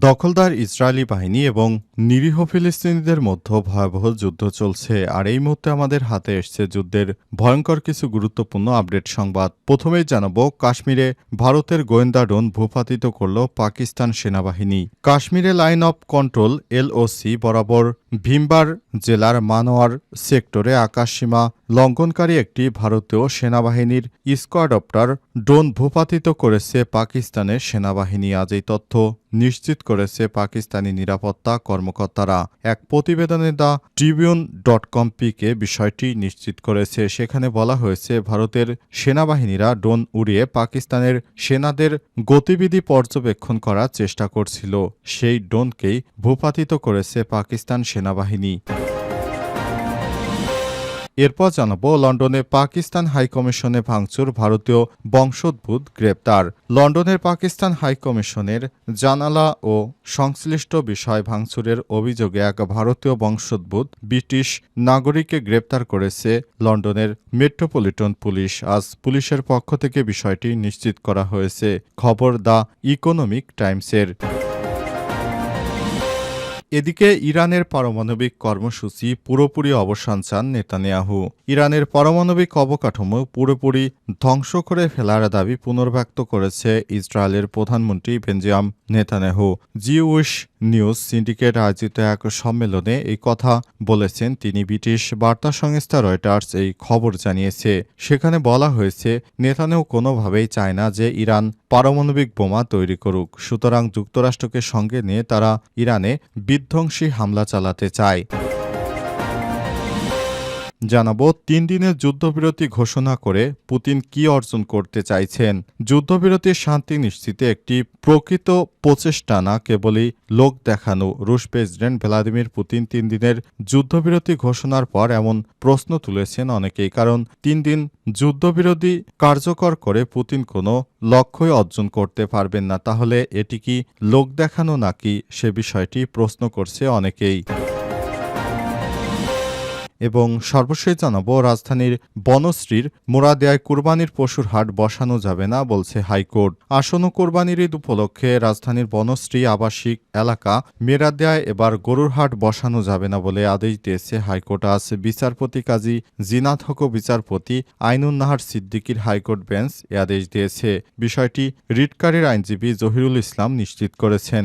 দখলদার ইসরায়েলি বাহিনী এবং নিরীহ ফিলিস্তিনিদের মধ্যে ভয়াবহ যুদ্ধ চলছে। আর এই মুহূর্তে আমাদের হাতে এসছে যুদ্ধের ভয়ঙ্কর কিছু গুরুত্বপূর্ণ আপডেট সংবাদ। প্রথমেই জানাব, কাশ্মীরে ভারতের গোয়েন্দা ড্রোন ভূপাতিত করল পাকিস্তান সেনাবাহিনী। কাশ্মীরে লাইন অফ কন্ট্রোল, এলওসি, বরাবর ভীমবার জেলার মানোয়ার সেক্টরে আকাশসীমা লঙ্ঘনকারী একটি ভারতীয় সেনাবাহিনীর স্কোয়াডপ্টার ড্রোন ভূপাতিত করেছে পাকিস্তানের সেনাবাহিনী। আজ এই তথ্য নিশ্চিত করেছে পাকিস্তানি নিরাপত্তা কর্মকর্তারা। এক প্রতিবেদনে the Tribune dot com PK বিষয়টি নিশ্চিত করেছে। সেখানে বলা হয়েছে, ভারতের সেনাবাহিনীরা ড্রোন উড়িয়ে পাকিস্তানের সেনাদের গতিবিধি পর্যবেক্ষণ করার চেষ্টা করছিল। সেই ড্রোনকেই ভূপাতিত করেছে পাকিস্তান সেনাবাহিনী। এরপর জানাব লন্ডনে পাকিস্তান হাইকমিশনে ভাঙচুর ভারতীয় বংশোদ্ভূত গ্রেপ্তার। লন্ডনের পাকিস্তান হাইকমিশনের জানালা ও সংশ্লিষ্ট বিষয় ভাঙচুরের অভিযোগে এক ভারতীয় বংশোদ্ভূত ব্রিটিশ নাগরিককে গ্রেপ্তার করেছে লন্ডনের মেট্রোপলিটন পুলিশ। আজ পুলিশের পক্ষ থেকে বিষয়টি নিশ্চিত করা হয়েছে। খবর দ্য ইকোনমিক টাইমসের। এদিকে ইরানের পারমাণবিক কর্মসূচি পুরোপুরি অবসান চান নেতানিয়াহু। ইরানের পারমাণবিক অবকাঠামো পুরোপুরি ধ্বংস করে ফেলার দাবি পুনর্ব্যক্ত করেছে ইসরায়েলের প্রধানমন্ত্রী Benjamin Netanyahu. Jewish news syndicate আয়োজিত এক সম্মেলনে এই কথা বলেছেন তিনি ব্রিটিশ বার্তা সংস্থা রয়টার্স এই খবর জানিয়েছে। সেখানে বলা হয়েছে, নেতানেও কোনোভাবেই চায় না যে ইরান পারমাণবিক বোমা তৈরি করুক। সুতরাং যুক্তরাষ্ট্রকে সঙ্গে নিয়ে তারা ইরানে বিধ্বংসী হামলা চালাতে চায়। জানাব, তিন দিনের যুদ্ধবিরতি ঘোষণা করে পুতিন কি অর্জন করতে চাইছেন। যুদ্ধবিরতির শান্তি নিশ্চিতে একটি প্রকৃত প্রচেষ্টা না কেবলই লোক দেখানো। রুশ প্রেসিডেন্ট ভ্লাদিমির পুতিন তিন দিনের যুদ্ধবিরতি ঘোষণার পর এমন প্রশ্ন তুলেছেন অনেকেই, কারণ তিন দিন যুদ্ধবিরতি কার্যকর করে পুতিন কোনো লক্ষ্যই অর্জন করতে পারবেন না। তাহলে এটি কি লোক দেখানো নাকি সে বিষয়টি প্রশ্ন করছে অনেকেই। এবং সর্বশেষ জানাব, রাজধানীর বনশ্রীর মোরাদেয়ায় কুরবানির পশুর হাট বসানো যাবে না বলছে হাইকোর্ট। আসন্ন কোরবানির ঈদ উপলক্ষে রাজধানীর বনশ্রী আবাসিক এলাকা মেরাদেয়ায় এবার গরুর হাট বসানো যাবে না বলে আদেশ দিয়েছে হাইকোর্ট। আজ বিচারপতি কাজী জিনাত হক বিচারপতি আইনুন নাহার সিদ্দিকির হাইকোর্ট বেঞ্চ এ আদেশ দিয়েছে। বিষয়টি রিটকারীর আইনজীবী জহিরুল ইসলাম নিশ্চিত করেছেন।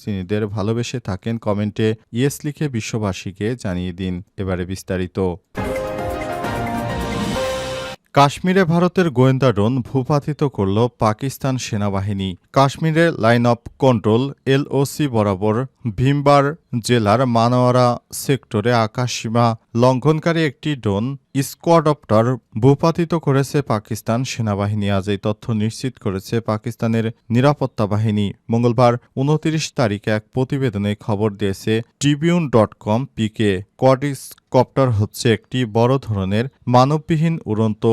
ফিলিস্তিনিদের ভালোবেসে থাকেন কমেন্টে ইয়েস লিখে বিশ্ববাসীকে জানিয়ে দিন এবারে বিস্তারিত। কাশ্মীরে ভারতের গোয়েন্দা ড্রোন ভূপাতিত করল পাকিস্তান সেনাবাহিনী। কাশ্মীরে লাইন অফ কন্ট্রোল এলওসি বরাবর ভীমবার জেলার মানোয়ারা সেক্টরে আকাশসীমা লঙ্ঘনকারী একটি ড্রোন স্কোয়াডপ্টার ভূপাতিত করেছে পাকিস্তান সেনাবাহিনী। আজ এই তথ্য নিশ্চিত করেছে পাকিস্তানের নিরাপত্তা বাহিনী। মঙ্গলবার উনত্রিশ তারিখে এক প্রতিবেদনে খবর দিয়েছে, ট্রিবিউন ডট কম পিকে কডিস কপ্টার হচ্ছে একটি বড় ধরনের মানববিহীন উড়ন্ত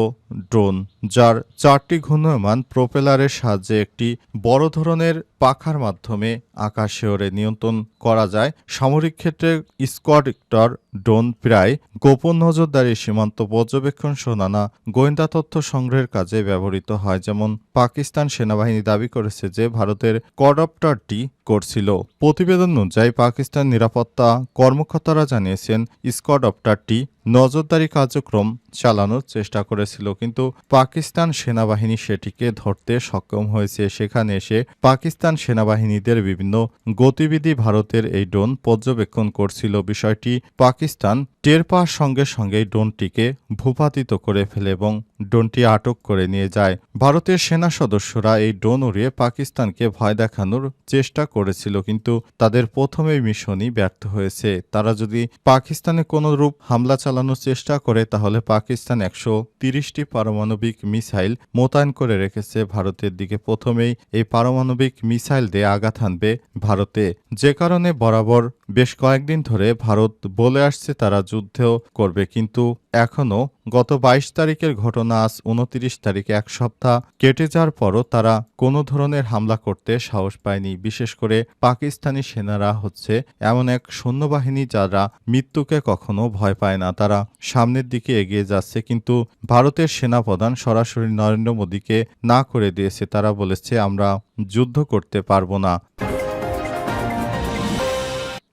ড্রোন, যার চারটি ঘূর্ণয়মান প্রোপেলারের সাহায্যে একটি বড় ধরনের পাখার মাধ্যমে আকাশে ওড়ে নিয়ন্ত্রণ করা যায়। সামরিক ক্ষেত্রে স্কোয়াডক্টর ড্রোন প্রায় গোপন নজরদারি সীমান্ত পর্যবেক্ষণ সহ নানা গোয়েন্দা তথ্য সংগ্রহের কাজে ব্যবহৃত হয়, যেমন পাকিস্তান সেনাবাহিনী দাবি করেছে যে ভারতের কডপ্টারটি করছিল। প্রতিবেদন অনুযায়ী, পাকিস্তান নিরাপত্তা কর্মকর্তারা জানিয়েছেন স্কোয়াডপ্টারটি নজরদারি কার্যক্রম চালানোর চেষ্টা করেছিল, কিন্তু পাকিস্তান সেনাবাহিনী সেটিকে ধরতে সক্ষম হয়েছে। সেখানে এসে পাকিস্তান সেনাবাহিনীদের বিভিন্ন গতিবিধি ভারতের এই ড্রোন পর্যবেক্ষণ করছিল। বিষয়টি পাকিস্তান টের পাওয়ার সঙ্গে সঙ্গেই ড্রোনটিকে ভূপাতিত করে ফেলে এবং ড্রোনটি আটক করে নিয়ে যায়। ভারতের সেনা সদস্যরা এই ড্রোন উড়িয়ে পাকিস্তানকে ভয় দেখানোর চেষ্টা করেছিল, কিন্তু তাদের প্রথমে মিশনই ব্যর্থ হয়েছে। তারা যদি পাকিস্তানে কোনো রূপ হামলা চালাতে চালানোর চেষ্টা করে তাহলে পাকিস্তান একশো তিরিশটি পারমাণবিক মিসাইল মোতায়েন করে রেখেছে ভারতের দিকে। প্রথমেই এই পারমাণবিক মিসাইল দিয়ে আঘাত হানবে ভারতে। যে কারণে বরাবর বেশ কয়েকদিন ধরে ভারত বলে আসছে তারা যুদ্ধেও করবে, কিন্তু এখনও গত বাইশ তারিখের ঘটনা আজ উনত্রিশ তারিখে এক সপ্তাহ কেটে যাওয়ার পরও তারা কোনো ধরনের হামলা করতে সাহস পায়নি। বিশেষ করে পাকিস্তানি সেনারা হচ্ছে এমন এক সৈন্যবাহিনী যারা মৃত্যুকে কখনো ভয় পায় না। তারা সামনের দিকে এগিয়ে যাচ্ছে, কিন্তু ভারতের সেনাপ্রধান সরাসরি নরেন্দ্র মোদীকে না করে দিয়েছে। তারা বলেছে, আমরা যুদ্ধ করতে পারব না।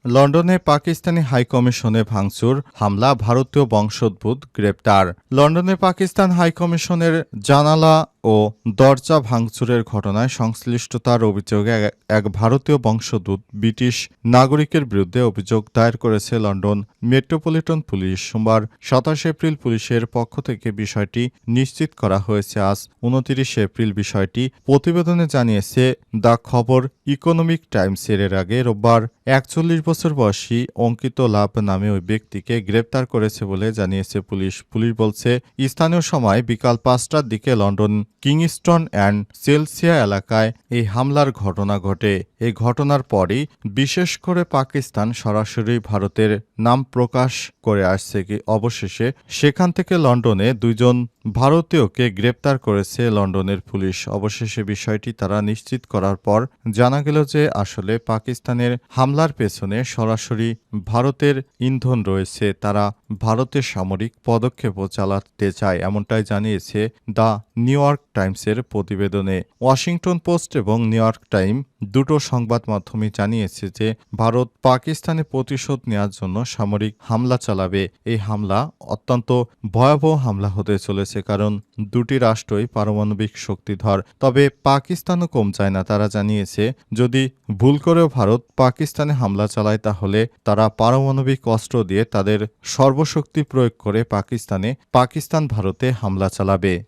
লন্ডনে পাকিস্তানি হাইকমিশনে ভাঙচুর হামলা ভারতীয় বংশোদ্ভূত গ্রেপ্তার। লন্ডনে পাকিস্তান হাইকমিশনের জানালা ও দরজা ভাঙচুরের ঘটনায় সংশ্লিষ্টতার অভিযোগে এক- ভারতীয় বংশোদ্ভূত ব্রিটিশ নাগরিকের বিরুদ্ধে অভিযোগ দায়ের করেছে লন্ডন মেট্রোপলিটন পুলিশ। সোমবার সাতাশ এপ্রিল পুলিশের পক্ষ থেকে বিষয়টি নিশ্চিত করা হয়েছে। আজ উনতিরিশ এপ্রিল বিষয়টি প্রতিবেদনে জানিয়েছে, দ্য খবর ইকোনমিক টাইমসের এর আগে রোববার একচল্লিশ বছর বয়সী অঙ্কিত লাভ নামে ওই ব্যক্তিকে গ্রেপ্তার করেছে বলে জানিয়েছে পুলিশ। পুলিশ বলছে, স্থানীয় সময় বিকাল পাঁচটার দিকে লন্ডন কিংস্টন অ্যান্ড সেলসিয়া এলাকায় এই হামলার ঘটনা ঘটে। এই ঘটনার পরই বিশেষ করে পাকিস্তান সরাসরি ভারতের নাম প্রকাশ করে আসছে কি অবশেষে সেখান থেকে লন্ডনে দুইজন ভারতীয়কে গ্রেপ্তার করেছে লন্ডনের পুলিশ। অবশেষে বিষয়টি তারা নিশ্চিত করার পর জানা গেল যে আসলে পাকিস্তানের হামলার পেছনে সরাসরি ভারতের ইন্ধন রয়েছে। তারা ভারতের সামরিক পদক্ষেপও চালাতে চায়, এমনটাই জানিয়েছে দ্য নিউ ইয়র্ক টাইমসের প্রতিবেদনে। ওয়াশিংটন পোস্ট এবং নিউ ইয়র্ক টাইম দুটো সংবাদ মাধ্যমে জানিয়েছে যে ভারত পাকিস্তানে প্রতিশোধ নেওয়ার জন্য সামরিক হামলা চালাবে। এই হামলা অত্যন্ত ভয়াবহ হামলা হতে চলেছে কারণ দুটি রাষ্ট্রই পারমাণবিক শক্তিধর। তবে পাকিস্তানও কম চায় না। তারা জানিয়েছে, যদি ভুল করেও ভারত পাকিস্তানে হামলা চালায়, তাহলে তারা পারমাণবিক অস্ত্র দিয়ে তাদের সর্বশক্তি প্রয়োগ করে পাকিস্তানে পাকিস্তান ভারতে হামলা চালাবে।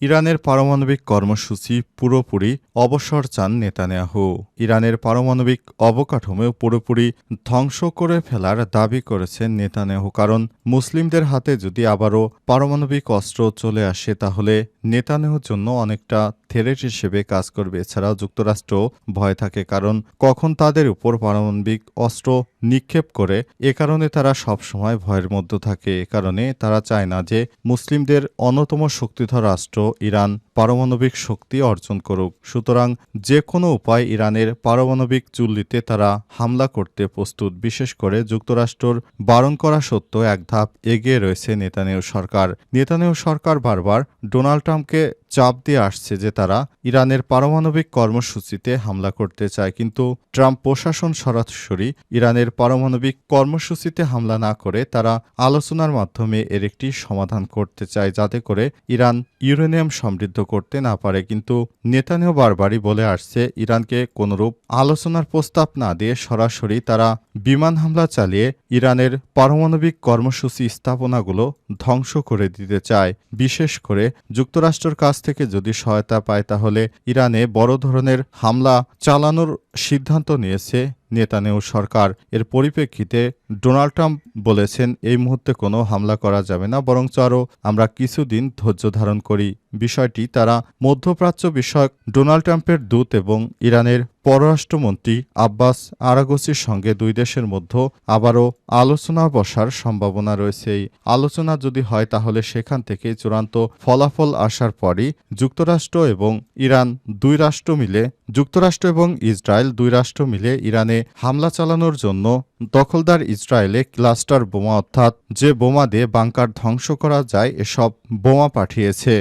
ইরানের পারমাণবিক কর্মসূচি পুরোপুরি অবসর চান নেতানিয়াহু। ইরানের পারমাণবিক অবকাঠামো পুরোপুরি ধ্বংস করে ফেলার দাবি করেছেন নেতানিয়াহু, কারণ মুসলিমদের হাতে যদি আবারও পারমাণবিক অস্ত্র চলে আসে, তাহলে নেতানিয়াহুর জন্য অনেকটা থেরেট হিসেবে কাজ করবে। এছাড়াও যুক্তরাষ্ট্র ভয় থাকে, কারণ কখন তাদের উপর পারমাণবিক অস্ত্র নিক্ষেপ করে, এ কারণে তারা সবসময় ভয়ের মধ্যে থাকে। এ কারণে তারা চায় না যে মুসলিমদের অন্যতম শক্তিধর রাষ্ট্র ইরান পারমাণবিক শক্তি অর্জন করুক। সুতরাং যে কোনো উপায় ইরানের পারমাণবিক চুল্লিতে তারা হামলা করতে প্রস্তুত। বিশেষ করে যুক্তরাষ্ট্রর বারণ করা সত্ত্বেও এক ধাপ এগিয়ে রয়েছে নেতানিয়াহু সরকার। নেতানিয়াহু সরকার বারবার ডোনাল্ড ট্রাম্পকে চাপ দিয়ে আসছে যে তারা ইরানের পারমাণবিক কর্মসূচিতে হামলা করতে চায়। কিন্তু ট্রাম্প প্রশাসন সরাসরি ইরানের পারমাণবিক কর্মসূচিতে হামলা না করে তারা আলোচনার মাধ্যমে এর একটি সমাধান করতে চায়, যাতে করে ইরান ইউরেনিয়াম সমৃদ্ধ করতে না পারে। কিন্তু নেতানিয়াহু বারবারই বলে আসছে, ইরানকে কোনরূপ আলোচনার প্রস্তাব না দিয়ে সরাসরি তারা বিমান হামলা চালিয়ে ইরানের পারমাণবিক কর্মসূচি স্থাপনাগুলো ধ্বংস করে দিতে চায়। বিশেষ করে যুক্তরাষ্ট্রের কাছ থেকে যদি সহায়তা পায়, তাহলে ইরানে বড় ধরনের হামলা চালানোর সিদ্ধান্ত নিয়েছে নেতানেও সরকার। এর পরিপ্রেক্ষিতে ডোনাল্ড ট্রাম্প বলেছেন, এই মুহূর্তে কোনো হামলা করা যাবে না বরং আরও আমরা কিছুদিন ধৈর্য ধারণ করি। বিষয়টি তারা মধ্যপ্রাচ্য বিষয়ক ডোনাল্ড ট্রাম্পের দূত এবং ইরানের পররাষ্ট্রমন্ত্রী আব্বাস আরাগোসির সঙ্গে দুই দেশের মধ্যে আবারও আলোচনা বসার সম্ভাবনা রয়েছে। এই আলোচনা যদি হয়, তাহলে সেখান থেকে চূড়ান্ত ফলাফল আসার পরই যুক্তরাষ্ট্র এবং ইরান দুই রাষ্ট্র মিলে, যুক্তরাষ্ট্র এবং ইসরায়েল দুই রাষ্ট্র মিলে ইরানে হামলা চালানোর জন্য দখলদার ইসরায়েলে ক্লাস্টার বোমা, অর্থাৎ যে বোমা দিয়ে বাংকার ধ্বংস করা যায়, এসব বোমা পাঠিয়েছে।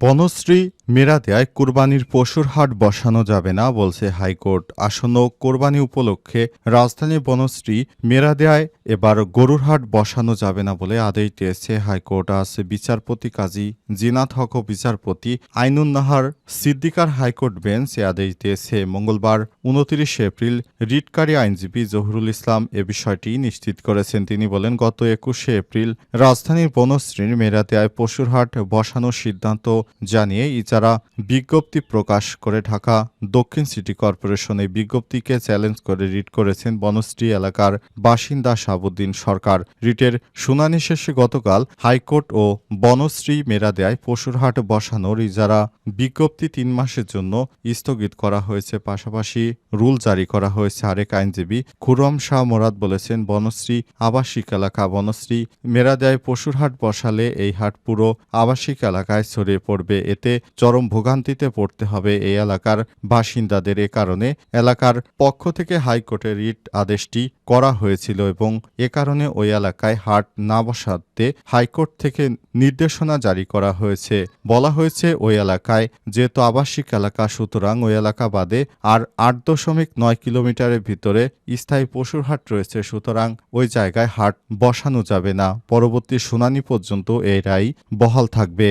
বনশ্রী মেরাদেয়ায় কোরবানির পশুর হাট বসানো যাবে না বলছে হাইকোর্ট। আসন্ন কোরবানি উপলক্ষে রাজধানী বনশ্রী মেরাদেয়ায় এবার গরুর হাট বসানো যাবে না বলে আদেশ দিয়েছে হাইকোর্ট। আজ বিচারপতি কাজী জিনাত হক বিচারপতি আইনুন নাহার সিদ্দিকার হাইকোর্ট বেঞ্চ এ আদেশ দিয়েছে। মঙ্গলবার উনত্রিশে এপ্রিল রিটকারী আইনজীবী জহুরুল ইসলাম এ বিষয়টি নিশ্চিত করেছেন। তিনি বলেন, গত একুশে এপ্রিল রাজধানীর বনশ্রীর মেরাদেয়ায় পশুর হাট বসানোর সিদ্ধান্ত জানিয়ে ইজারা ইজারা বিজ্ঞপ্তি প্রকাশ করে ঢাকা দক্ষিণ সিটি কর্পোরেশন এই বিজ্ঞপ্তিকে চ্যালেঞ্জ করে রিট করেছেন বনশ্রী এলাকার বাসিন্দা শাহাবুদ্দিন সরকার। রিটের শুনানি শেষে গতকাল হাইকোর্ট ও বনশ্রী মেরাদেয়ায় পশুরহাট বসানোর ইজারা বিজ্ঞপ্তি তিন মাসের জন্য স্থগিত করা হয়েছে। পাশাপাশি রুল জারি করা হয়েছে। আরেক আইনজীবী খুরম শাহ মোরাদ বলেছেন, বনশ্রী আবাসিক এলাকা, বনশ্রী মেরাদেয়ায় পশুরহাট বসালে এই হাট পুরো আবাসিক এলাকায় ছড়িয়ে পড়বে। এতে চরম ভোগান্তিতে পড়তে হবে এই এলাকার বাসিন্দাদের এ কারণে। এলাকার পক্ষ থেকে হাইকোর্টে রিট আদেশটি করা হয়েছিল এবং এ কারণে ওই এলাকায় হাট না বসাতে হাইকোর্ট থেকে নির্দেশনা জারি করা হয়েছে। বলা হয়েছে, ওই এলাকায় যেহেতু আবাসিক এলাকা, সুতরাং ওই এলাকা বাদে আর আট দশমিক নয় কিলোমিটারের ভিতরে স্থায়ী পশুর হাট রয়েছে, সুতরাং ওই জায়গায় হাট বসানো যাবে না। পরবর্তী শুনানি পর্যন্ত এই রায় বহাল থাকবে।